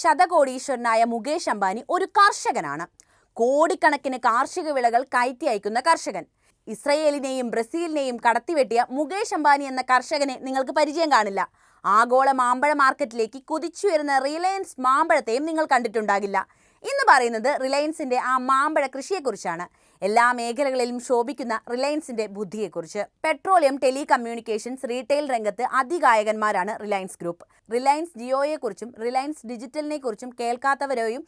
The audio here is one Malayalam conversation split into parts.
ശതകോടീശ്വരനായ മുകേഷ് അംബാനി ഒരു കർഷകനാണ്. കോടിക്കണക്കിന് കാർഷിക വിളകൾ കയറ്റി അയക്കുന്ന കർഷകൻ. ഇസ്രയേലിനെയും ബ്രസീലിനെയും കടത്തിവെട്ടിയ മുകേഷ് അംബാനി എന്ന കർഷകനെ നിങ്ങൾക്ക് പരിചയം കാണില്ല. ആഗോള മാമ്പഴ മാർക്കറ്റിലേക്ക് കുതിച്ചുയരുന്ന റിലയൻസ് മാമ്പഴത്തെയും നിങ്ങൾ കണ്ടിട്ടുണ്ടാകില്ല. ഇന്ന് പറയുന്നത് റിലയൻസിന്റെ ആ മാമ്പഴ കൃഷിയെക്കുറിച്ചാണ്. എല്ലാ മേഖലകളിലും ശോഭിക്കുന്ന റിലയൻസിന്റെ ബുദ്ധിയെക്കുറിച്ച്. പെട്രോളിയം ടെലികമ്മ്യൂണിക്കേഷൻസ് റീറ്റെയിൽ രംഗത്ത് അതികായകന്മാരാണ് റിലയൻസ് ഗ്രൂപ്പ്. റിലയൻസ് ജിയോയെക്കുറിച്ചും റിലയൻസ് ഡിജിറ്റലിനെ കുറിച്ചും കേൾക്കാത്തവരെയും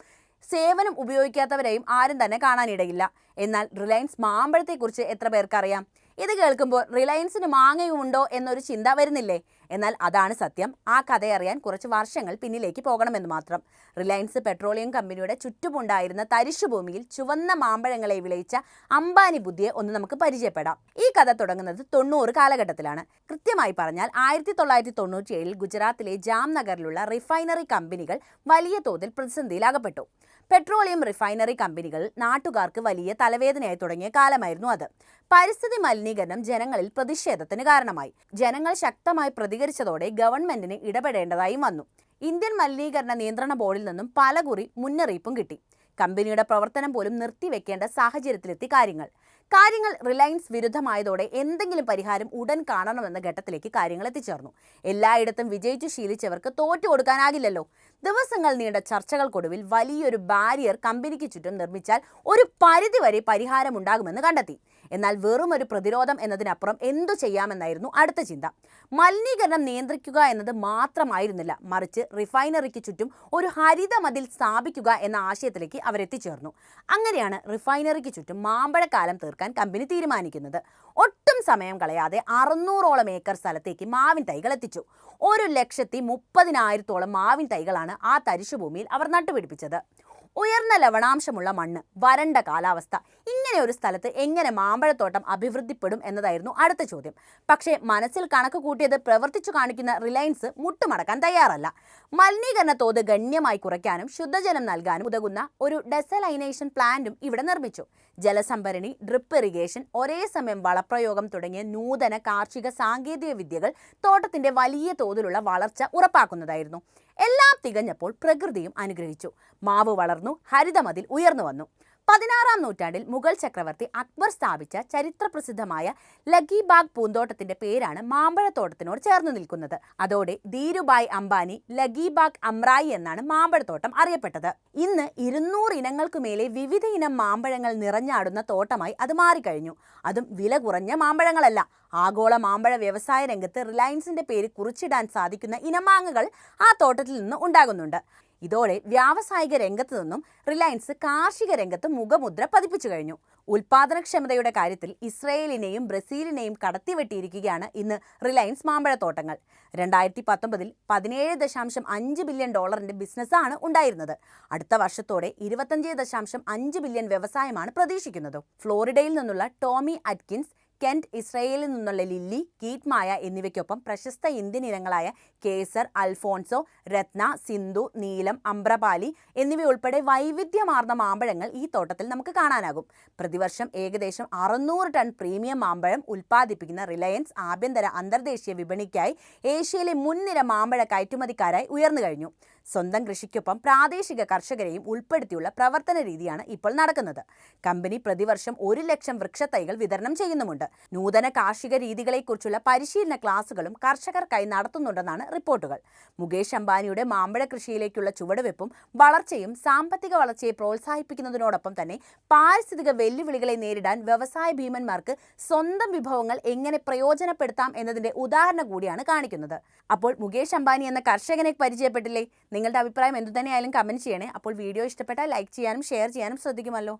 സേവനം ഉപയോഗിക്കാത്തവരെയും ആരും തന്നെ കാണാനിടയില്ല. എന്നാൽ റിലയൻസ് മാമ്പഴത്തെക്കുറിച്ച് എത്ര പേർക്കറിയാം? ഇത് കേൾക്കുമ്പോൾ റിലയൻസിന് മാങ്ങയുമുണ്ടോ എന്നൊരു ചിന്ത വരുന്നില്ലേ? എന്നാൽ അതാണ് സത്യം. ആ കഥ അറിയാൻ കുറച്ച് വർഷങ്ങൾ പിന്നിലേക്ക് പോകണമെന്ന് മാത്രം. റിലയൻസ് പെട്രോളിയം കമ്പനിയുടെ ചുറ്റുമുണ്ടായിരുന്ന തരിശുഭൂമിയിൽ ചുവന്ന മാമ്പഴങ്ങളെ വിളയിച്ച അംബാനി ബുദ്ധിയെ ഒന്ന് നമുക്ക് പരിചയപ്പെടാം. ഈ കഥ തുടങ്ങുന്നത് തൊണ്ണൂറ് കാലഘട്ടത്തിലാണ്. കൃത്യമായി പറഞ്ഞാൽ ആയിരത്തി തൊള്ളായിരത്തി തൊണ്ണൂറ്റിയേഴിൽ ഗുജറാത്തിലെ ജാംനഗറിലുള്ള റിഫൈനറി കമ്പനികൾ വലിയ തോതിൽ പ്രതിസന്ധിയിലാകപ്പെട്ടു. പെട്രോളിയം റിഫൈനറി കമ്പനികൾ നാട്ടുകാർക്ക് വലിയ തലവേദനയായി തുടങ്ങിയ കാലമായിരുന്നു അത്. പരിസ്ഥിതി മലിനീകരണം ജനങ്ങളിൽ പ്രതിഷേധത്തിന് കാരണമായി. ജനങ്ങൾ ശക്തമായി പ്രതികരിച്ചതോടെ ഗവൺമെന്റിന് ഇടപെടേണ്ടതായും വന്നു. ഇന്ത്യൻ മലിനീകരണ നിയന്ത്രണ ബോർഡിൽ നിന്നും പലകുറി മുന്നറിയിപ്പും കിട്ടി. കമ്പനിയുടെ പ്രവർത്തനം പോലും നിർത്തിവെക്കേണ്ട സാഹചര്യത്തിലെത്തി കാര്യങ്ങൾ. കാര്യങ്ങൾ റിലയൻസ് വിരുദ്ധമായതോടെ എന്തെങ്കിലും പരിഹാരം ഉടൻ കാണണമെന്ന ഘട്ടത്തിലേക്ക് കാര്യങ്ങൾ എത്തിച്ചേർന്നു. എല്ലായിടത്തും വിജയിച്ചു ശീലിച്ചവർക്ക് തോറ്റു കൊടുക്കാനാകില്ലല്ലോ. ദിവസങ്ങൾ നീണ്ട ചർച്ചകൾക്കൊടുവിൽ വലിയൊരു ബാരിയർ കമ്പനിക്ക് ചുറ്റും നിർമ്മിച്ചാൽ ഒരു പരിധിവരെ പരിഹാരമുണ്ടാകുമെന്ന് കണ്ടെത്തി. എന്നാൽ വെറും ഒരു പ്രതിരോധം എന്നതിനപ്പുറം എന്തു ചെയ്യാമെന്നായിരുന്നു അടുത്ത ചിന്ത. മലിനീകരണം നിയന്ത്രിക്കുക എന്നത് മാത്രമായിരുന്നില്ല. മറിച്ച് റിഫൈനറിക്ക് ചുറ്റും ഒരു ഹരിത മതിൽ സ്ഥാപിക്കുക എന്ന ആശയത്തിലേക്ക് അവരെത്തിച്ചേർന്നു. അങ്ങനെയാണ് റിഫൈനറിക്ക് ചുറ്റും മാമ്പഴക്കാലം തീർക്കാൻ കമ്പനി തീരുമാനിക്കുന്നത്. ഒട്ടും സമയം കളയാതെ അറുന്നൂറോളം ഏക്കർ സ്ഥലത്തേക്ക് മാവിൻ തൈകൾ എത്തിച്ചു. ഒരു ലക്ഷത്തി മുപ്പതിനായിരത്തോളം മാവിൻ തൈകളാണ് ആ തരിശുഭൂമിയിൽ അവർ നട്ടുപിടിപ്പിച്ചത്. ഉയർന്ന ലവണാംശമുള്ള മണ്ണ് വരണ്ട കാലാവസ്ഥ. ഇങ്ങനെ ഒരു സ്ഥലത്ത് എങ്ങനെ മാമ്പഴത്തോട്ടം അഭിവൃദ്ധിപ്പെടും എന്നതായിരുന്നു അടുത്ത ചോദ്യം. പക്ഷേ മനസ്സിൽ കണക്ക് കൂട്ടിയത് പ്രവർത്തിച്ചു കാണിക്കുന്ന റിലയൻസ് മുട്ടുമടക്കാൻ തയ്യാറല്ല. മലിനീകരണ തോത് ഗണ്യമായി കുറയ്ക്കാനും ശുദ്ധജലം നൽകാനും ഉതകുന്ന ഒരു ഡെസലൈനേഷൻ പ്ലാന്റും ഇവിടെ നിർമ്മിച്ചു. ജലസംഭരണി ഡ്രിപ്പ് ഇറിഗേഷൻ ഒരേ സമയം വളപ്രയോഗം തുടങ്ങിയ നൂതന കാർഷിക സാങ്കേതിക വിദ്യകൾ തോട്ടത്തിന്റെ വലിയ തോതിലുള്ള വളർച്ച ഉറപ്പാക്കുന്നതായിരുന്നു. എല്ലാം തികഞ്ഞപ്പോൾ പ്രകൃതിയും അനുഗ്രഹിച്ചു. മാവ് വളർന്നു ഹരിതമതിൽ ഉയർന്നു വന്നു. പതിനാറാം നൂറ്റാണ്ടിൽ മുഗൾ ചക്രവർത്തി അക്ബർ സ്ഥാപിച്ച ചരിത്രപ്രസിദ്ധമായ ലഗിബാഗ് പൂന്തോട്ടത്തിന്റെ പേരാണ് മാമ്പഴത്തോട്ടത്തിനോട് ചേർന്ന് നിൽക്കുന്നത്. അതോടെ ധീരുഭായ് അംബാനി ലഗിബാഗ് അമ്രായി എന്നാണ് മാമ്പഴത്തോട്ടം അറിയപ്പെട്ടത്. ഇന്ന് ഇരുന്നൂറ് ഇനങ്ങൾക്കു മേലെ വിവിധ ഇനം മാമ്പഴങ്ങൾ നിറഞ്ഞാടുന്ന തോട്ടമായി അത് മാറിക്കഴിഞ്ഞു. അതും വില കുറഞ്ഞ മാമ്പഴങ്ങളല്ല. ആഗോള മാമ്പഴ വ്യവസായ രംഗത്ത് റിലയൻസിന്റെ പേര് കുറിച്ചിടാൻ സാധിക്കുന്ന ഇനമാങ്ങകൾ ആ തോട്ടത്തിൽ നിന്ന് ഉണ്ടാകുന്നുണ്ട്. ഇതോടെ വ്യാവസായിക രംഗത്ത് നിന്നും റിലയൻസ് കാർഷിക രംഗത്ത് മുഖമുദ്ര പതിപ്പിച്ചു കഴിഞ്ഞു. ഉൽപാദനക്ഷമതയുടെ കാര്യത്തിൽ ഇസ്രയേലിനെയും ബ്രസീലിനെയും കടത്തിവെട്ടിയിരിക്കുകയാണ് ഇന്ന് റിലയൻസ് മാമ്പഴത്തോട്ടങ്ങൾ. രണ്ടായിരത്തി പത്തൊമ്പതിൽ പതിനേഴ് ദശാംശം അഞ്ച് ബില്യൺ ഡോളറിന്റെ ബിസിനസ്സാണ് ഉണ്ടായിരുന്നത്. അടുത്ത വർഷത്തോടെ ഇരുപത്തഞ്ച് ദശാംശം അഞ്ച് ബില്യൺ വ്യവസായമാണ് പ്രതീക്ഷിക്കുന്നത്. ഫ്ലോറിഡയിൽ നിന്നുള്ള ടോമി അറ്റ്കിൻസ് കെന്റ് ഇസ്രയേലിൽ നിന്നുള്ള ലില്ലി കീറ്റ് മായ എന്നിവയ്ക്കൊപ്പം പ്രശസ്ത ഇന്ത്യൻ ഇനങ്ങളായ കേസർ അൽഫോൺസോ രത്ന സിന്ധു നീലം അമ്പ്രപാലി എന്നിവയുൾപ്പെടെ വൈവിധ്യമാർന്ന മാമ്പഴങ്ങൾ ഈ തോട്ടത്തിൽ നമുക്ക് കാണാനാകും. പ്രതിവർഷം ഏകദേശം അറുന്നൂറ് ടൺ പ്രീമിയം മാമ്പഴം ഉൽപ്പാദിപ്പിക്കുന്ന റിലയൻസ് ആഭ്യന്തര അന്തർദേശീയ വിപണിക്കായി ഏഷ്യയിലെ മുൻനിര മാമ്പഴ കയറ്റുമതിക്കാരായി ഉയർന്നു കഴിഞ്ഞു. സ്വന്തം കൃഷിക്കൊപ്പം പ്രാദേശിക കർഷകരെയും ഉൾപ്പെടുത്തിയുള്ള പ്രവർത്തന രീതിയാണ് ഇപ്പോൾ നടക്കുന്നത്. കമ്പനി പ്രതിവർഷം ഒരു ലക്ഷം വൃക്ഷത്തൈകൾ വിതരണം ചെയ്യുന്നുമുണ്ട്. നൂതന കാർഷിക രീതികളെക്കുറിച്ചുള്ള പരിശീലന ക്ലാസുകളും കർഷകർക്കായി നടത്തുന്നുണ്ടെന്നാണ് റിപ്പോർട്ടുകൾ. മുകേഷ് അംബാനിയുടെ മാമ്പഴ കൃഷിയിലേക്കുള്ള ചുവടുവെപ്പും വളർച്ചയും സാമ്പത്തിക വളർച്ചയെ പ്രോത്സാഹിപ്പിക്കുന്നതിനോടൊപ്പം തന്നെ പാരിസ്ഥിതിക വെല്ലുവിളികളെ നേരിടാൻ വ്യവസായ ഭീമന്മാർക്ക് സ്വന്തം വിഭവങ്ങൾ എങ്ങനെ പ്രയോജനപ്പെടുത്താം എന്നതിന്റെ ഉദാഹരണം കൂടിയാണ് കാണിക്കുന്നത്. അപ്പോൾ മുകേഷ് അംബാനി എന്ന കർഷകനെ പരിചയപ്പെട്ടില്ലേ? നിങ്ങളുടെ അഭിപ്രായം എന്തു തന്നെയായാലും കമന്റ് ചെയ്യണേ. അപ്പോൾ വീഡിയോ ഇഷ്ടപ്പെട്ടാൽ ലൈക്ക് ചെയ്യാനും ഷെയർ ചെയ്യാനും ശ്രദ്ധിക്കുമല്ലോ.